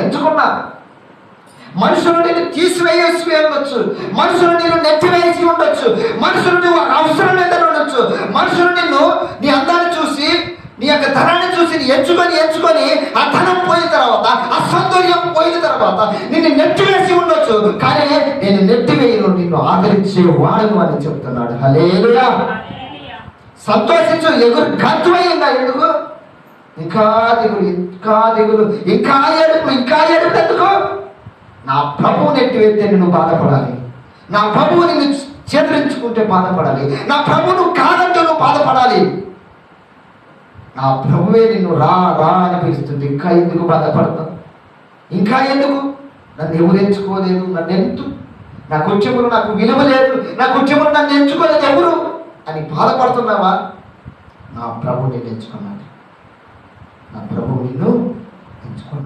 ఎంచుకున్నారు మనుషులు నేను తీసివేసి ఉండొచ్చు. మనుషులు నేను నెట్టివేసి ఉండొచ్చు. మనుషులు నువ్వు అవసరం లేదని ఉండొచ్చు. మనుషులు నిన్ను నీ అందాన్ని చూసి నీ యొక్క ధనాన్ని చూసి ఎంచుకొని ఎంచుకొని ఆ ధనం పోయిన తర్వాత ఆ సౌందర్యం పోయిన తర్వాత నిన్ను నెట్టివేసి ఉండొచ్చు. కానీ నేను నెట్టివేయను నిన్ను ఆదరించే వాడను అని చెప్తున్నాడు. హలేలుయా సంతోషించు ఎగురు గంతువైందా ఇంకా దిగులు ఇంకా దిగులు ఇంకా ఏడుపు ఇంకా ఏడుపు ఎందుకు? నా ప్రభువు నెట్టివేస్తే నువ్వు బాధపడాలి. నా ప్రభువు నిన్ను చేదరించుకుంటే బాధపడాలి. నా ప్రభువు నువ్వు కాదంటే నువ్వు బాధపడాలి. నా ప్రభువే నిన్ను రా రా అని పిలుస్తుంది. ఇంకా ఎందుకు బాధపడతావు? ఇంకా ఎందుకు? నన్ను ఎవరు ఎంచుకోలేదు నన్ను ఎంతు నా కొంచెములు నాకు విలువ లేదు నా కొంచెములు నన్ను ఎంచుకోలేదు ఎవరు? అని బాధపడుతున్నావా? నా ప్రభుని ఎంచుకున్నాను ఎంచుకున్నాడు నా ప్రభు నిన్ను